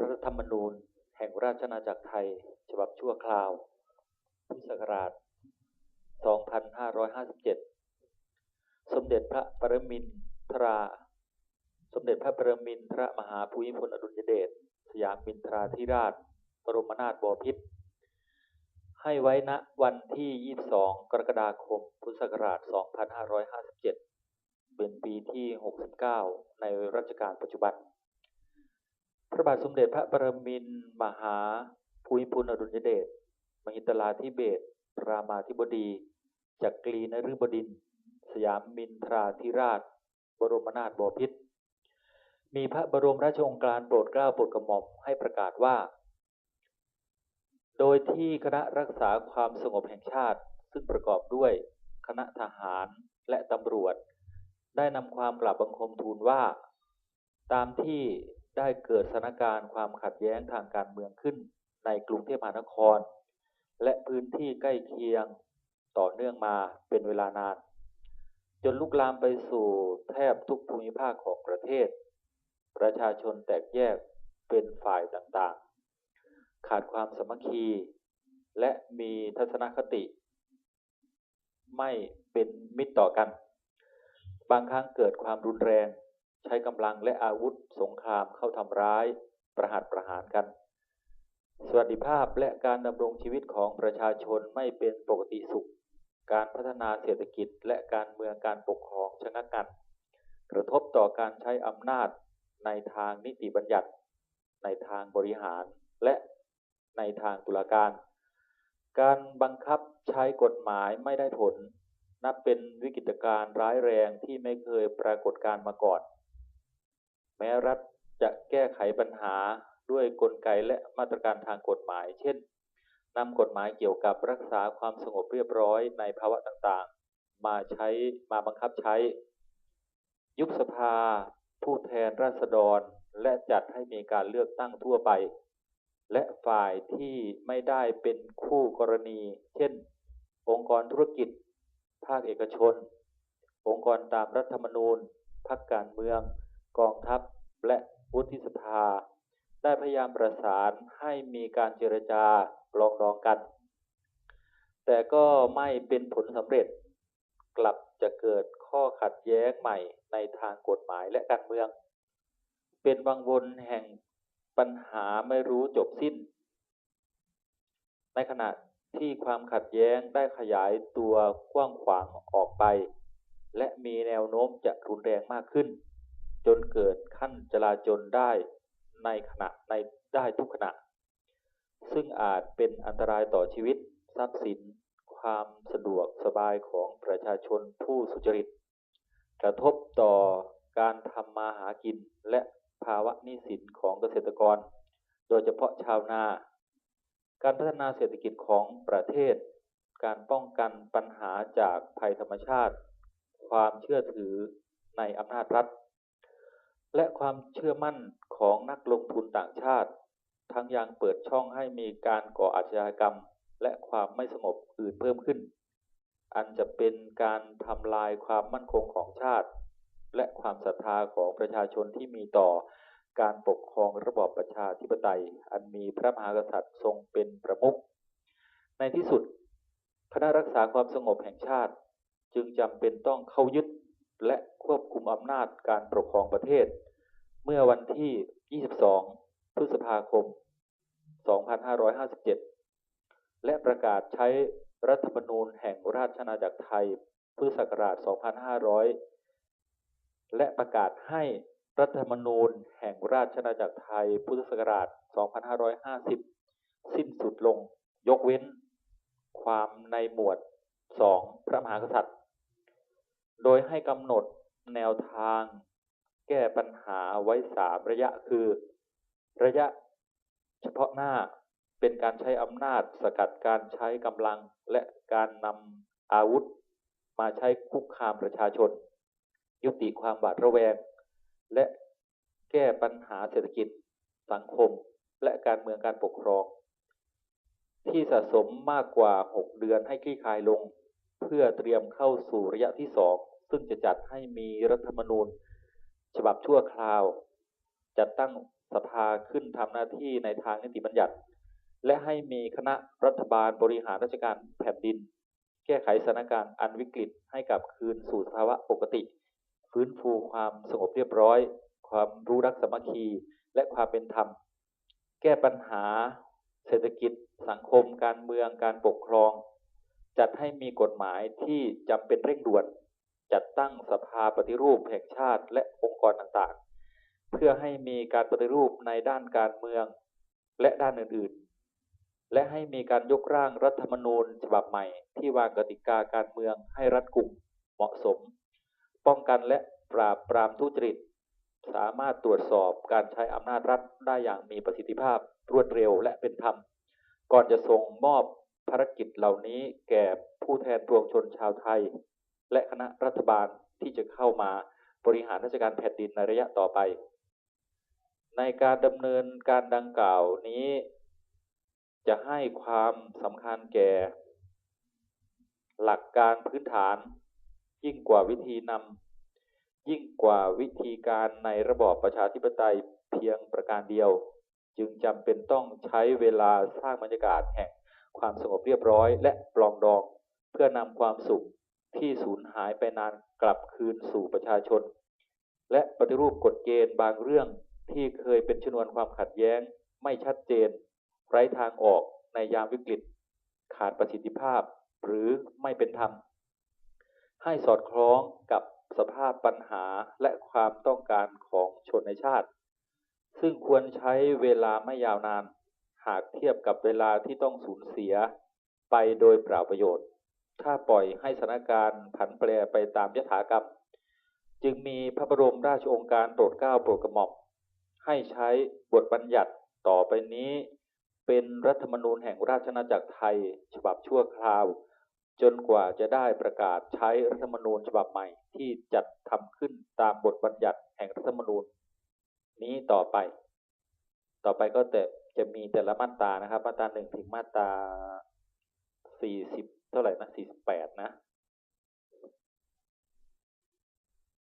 รัฐธรรมนูญ แห่งราชอาณาจักรไทย ฉบับชั่วคราว พุทธศักราช 2557 สมเด็จพระปรมินทรา สมเด็จพระปรมินทรมหาภูมิพลอดุลยเดช สยามมินทราธิราช บรมนาถบพิตร ให้ไว้ณวันที่ 22 กรกฎาคม พุทธศักราช 2557 เป็นปีที่ 69 ในรัชกาลปัจจุบัน พระบาทสมเด็จพระปรมินทรมหาภูมิพลอดุลยเดชมหิดลาธิเบศรามาธิบดีจักรีนฤบดิน สยามมินทราธิราช บรมนาถบพิตรมีพระบรมราชโองการโปรดเกล้าโปรดกระหม่อมให้ประกาศว่า โดยที่คณะรักษาความสงบแห่งชาติซึ่งประกอบด้วยคณะทหารและตำรวจ ได้นำความกราบบังคมทูลว่า ตามที่ ได้เกิดสถานการณ์ความขัดแย้งทางการเมืองขึ้นในกรุงเทพมหานคร และพื้นที่ใกล้เคียงต่อเนื่องมาเป็นเวลานาน จนลุกลามไปสู่แทบทุกภูมิภาคของประเทศ ประชาชนแตกแยกเป็นฝ่ายต่างๆ ขาดความสมัคคี และมีทัศนคติ ไม่เป็นมิตรต่อกัน บางครั้งเกิดความรุนแรง ใช้กำลังและอาวุธสงครามเข้าทำร้าย ประหัตประหารกัน สวัสดิภาพและการดำรงชีวิตของประชาชนไม่เป็นปกติสุข การพัฒนาเศรษฐกิจและการเมืองการปกครองชะงักงันกระทบต่อการใช้อำนาจในทางนิติบัญญัติ ในทางบริหารและในทางตุลาการ การบังคับใช้กฎหมายไม่ได้ผลนับเป็นวิกฤตการณ์ร้ายแรงที่ไม่เคยปรากฏการมาก่อน แม้รัฐจะแก้ไขปัญหาด้วยกลไกและมาตรการทางกฎหมาย เช่นนำกฎหมายเกี่ยวกับรักษาความสงบเรียบร้อยในภาวะต่างๆ มาใช้มาบังคับใช้ ยุบสภา ผู้แทนราษฎร และจัดให้มีการเลือกตั้งทั่วไป และฝ่ายที่ไม่ได้เป็นคู่กรณี เช่น องค์กรธุรกิจ ภาคเอกชน องค์กรตามรัฐธรรมนูญพรรคการเมือง กองทัพ และวุฒิสภา ได้พยายามประสานให้มีการเจรจาปลองดองกัน แต่ก็ไม่เป็นผลสำเร็จ กลับจะเกิดข้อขัดแย้งใหม่ในทางกฎหมายและการเมือง เป็นวังวนแห่งปัญหาไม่รู้จบสิ้น ในขณะที่ความขัดแย้งได้ขยายตัวกว้างขวางออกไป และมีแนวโน้มจะรุนแรงมากขึ้น จนเกิดขั้นจลาจลได้ในขณะในได้ทุกขณะ ซึ่งอาจเป็นอันตรายต่อชีวิต ทรัพย์สิน ความสะดวกสบายของประชาชนผู้สุจริต กระทบต่อการทำมาหากินและภาวะนี้สินของเกษตรกร โดยเฉพาะชาวนา การพัฒนาเศรษฐกิจของประเทศ การป้องกันปัญหาจากภัยธรรมชาติ ความเชื่อถือในอำนาจรัฐ และความเชื่อมั่นของนักลงทุนต่างชาติ ทั้งยังเปิดช่องให้มีการก่ออาชญากรรม และความไม่สงบอื่นเพิ่มขึ้น อันจะเป็นการทำลายความมั่นคงของชาติ และความศรัทธาของประชาชนที่มีต่อการปกครองระบอบประชาธิปไตย อันมีพระมหากษัตริย์ทรงเป็นประมุขในที่สุด คณะรักษาความสงบแห่งชาติ จึงจำเป็นต้องเข้ายึด และควบคุมอำนาจการปกครองประเทศ เมื่อวันที่ 22 พฤษภาคม 2557 และประกาศใช้รัฐธรรมนูญแห่งราชอาณาจักรไทย พุทธศักราช 2500 และประกาศให้รัฐธรรมนูญแห่งราชอาณาจักรไทย พุทธศักราช 2550 สิ้นสุดลง ยกเว้น ความในหมวด 2 พระมหากษัตริย์ โดยให้กำหนดแนวทาง แก้ปัญหาไว้สามระยะคือ ระยะเฉพาะหน้าเป็นการใช้อำนาจสกัดการใช้กำลังและการนำอาวุธ มาใช้คุกคามประชาชน ยุติความหวาดระแวง และแก้ปัญหาเศรษฐกิจ สังคม และการเมืองการปกครอง ที่สะสมมากกว่า 6 เดือนให้คลี่คลายลง เพื่อเตรียมเข้าสู่ระยะที่2ซึ่งจะจัดให้มีรัฐธรรมนูญ ฉบับชั่วคราว จัดตั้งสภาขึ้นทำหน้าที่ในทางนิติบัญญัติ และให้มีคณะรัฐบาลบริหารราชการแผ่นดิน แก้ไขสถานการณ์อันวิกฤตให้กลับคืนสู่สภาวะปกติ ฟื้นฟูความสงบเรียบร้อย ความรู้รักสามัคคี และความเป็นธรรม แก้ปัญหา เศรษฐกิจ สังคม การเมืองการปกครอง จัดให้มีกฎหมายที่จำเป็นเร่งด่วน จัดตั้งสภาปฏิรูปแห่งชาติและองค์กรต่างๆ เพื่อให้มีการปฏิรูปในด้านการเมืองและด้านอื่นๆ และให้มีการยกร่างรัฐธรรมนูญฉบับใหม่ ที่วางกติกาการเมืองให้รัดกุมเหมาะสม ป้องกันและปราบปรามทุจริต สามารถตรวจสอบการใช้อำนาจรัฐได้อย่างมีประสิทธิภาพรวดเร็วและเป็นธรรม ก่อนจะส่งมอบ ภารกิจเหล่านี้แก่ผู้แทนปวงชนชาวไทย และคณะรัฐบาลที่จะเข้ามาบริหารราชการแผ่นดินในระยะต่อไป ในการดำเนินการดังกล่าวนี้ จะให้ความสำคัญแก่ หลักการพื้นฐาน ยิ่งกว่าวิธีนำยิ่งกว่าวิธีการในระบอบประชาธิปไตยเพียงประการเดียว จึงจำเป็นต้องใช้เวลาสร้างบรรยากาศแห่ง ความสงบเรียบร้อยและปลองดอง เพื่อนำความสุขที่สูญหายไปนานกลับคืนสู่ประชาชน และปฏิรูปกฎเกณฑ์บางเรื่องที่เคยเป็นชนวนความขัดแย้ง ไม่ชัดเจน ไร้ทางออกในยามวิกฤต ขาดประสิทธิภาพหรือไม่เป็นธรรม ให้สอดคล้องกับสภาพปัญหาและความต้องการของชนในชาติ ซึ่งควรใช้เวลาไม่ยาวนาน หากเทียบกับเวลาที่ต้องสูญเสียไปโดยเปล่าประโยชน์ ถ้าปล่อยให้สถานการณ์ผันแปรไปตามยถากรรม จึงมีพระบรมราชโองการโปรดเกล้าโปรดกระหม่อมให้ใช้บทบัญญัติต่อไปนี้ เป็นรัฐธรรมนูญแห่งราชอาณาจักรไทย ฉบับชั่วคราว จนกว่าจะได้ประกาศใช้รัฐธรรมนูญฉบับใหม่ที่จัดทำขึ้นตามบทบัญญัติแห่งรัฐธรรมนูญ นี้ต่อไป ต่อไปก็แต่ จะมีแต่ละมาตรานะครับ มาตราหนึ่งถึงมาตราสี่สิบเท่าไหร่นะสี่สิบแปดนะ